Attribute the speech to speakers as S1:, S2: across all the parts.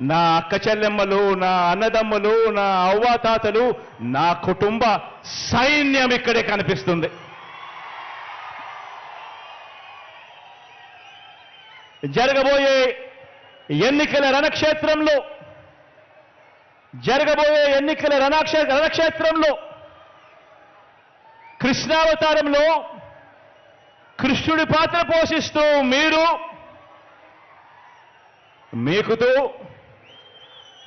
S1: నా అక్క చెల్లెమ్మలు నా అన్నదమ్ములు నా అవ్వాతాతలు నా కుటుంబ సైన్యం ఇక్కడే కనిపిస్తుంది. జరగబోయే ఎన్నికల రణక్షేత్రంలో జరగబోయే ఎన్నికల రణక్షే రణక్షేత్రంలో కృష్ణావతారంలో కృష్ణుడి పాత్ర పోషిస్తూ మీరు మీకుతో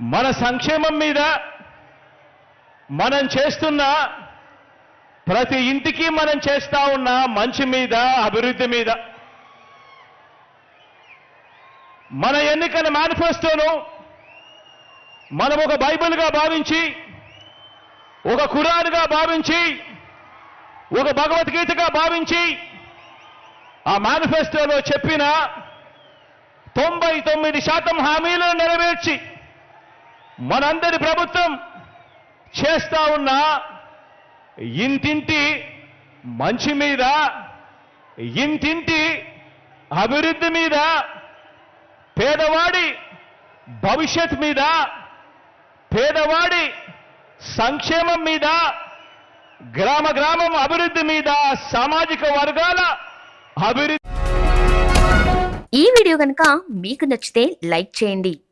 S1: మన సంక్షేమం మీద మనం చేస్తున్న ప్రతి ఇంటికి మనం చేస్తా ఉన్న మంచి మీద అభివృద్ధి మీద. మన ఎన్నికల మేనిఫెస్టోను మనం ఒక బైబిల్గా భావించి ఒక ఖురాన్గా భావించి ఒక భగవద్గీతగా భావించి ఆ మేనిఫెస్టోలో చెప్పిన తొంభై తొమ్మిది శాతం హామీలను నెరవేర్చి మనందరి ప్రభుత్వం చేస్తా ఉన్న ఇంటింటి మంచి మీద ఇంటింటి అభివృద్ధి మీద పేదవాడి భవిష్యత్ మీద పేదవాడి సంక్షేమం మీద గ్రామ గ్రామం అభివృద్ధి మీద సామాజిక వర్గాల అభివృద్ధి
S2: ఈ వీడియో కనుక మీకు నచ్చితే లైక్ చేయండి.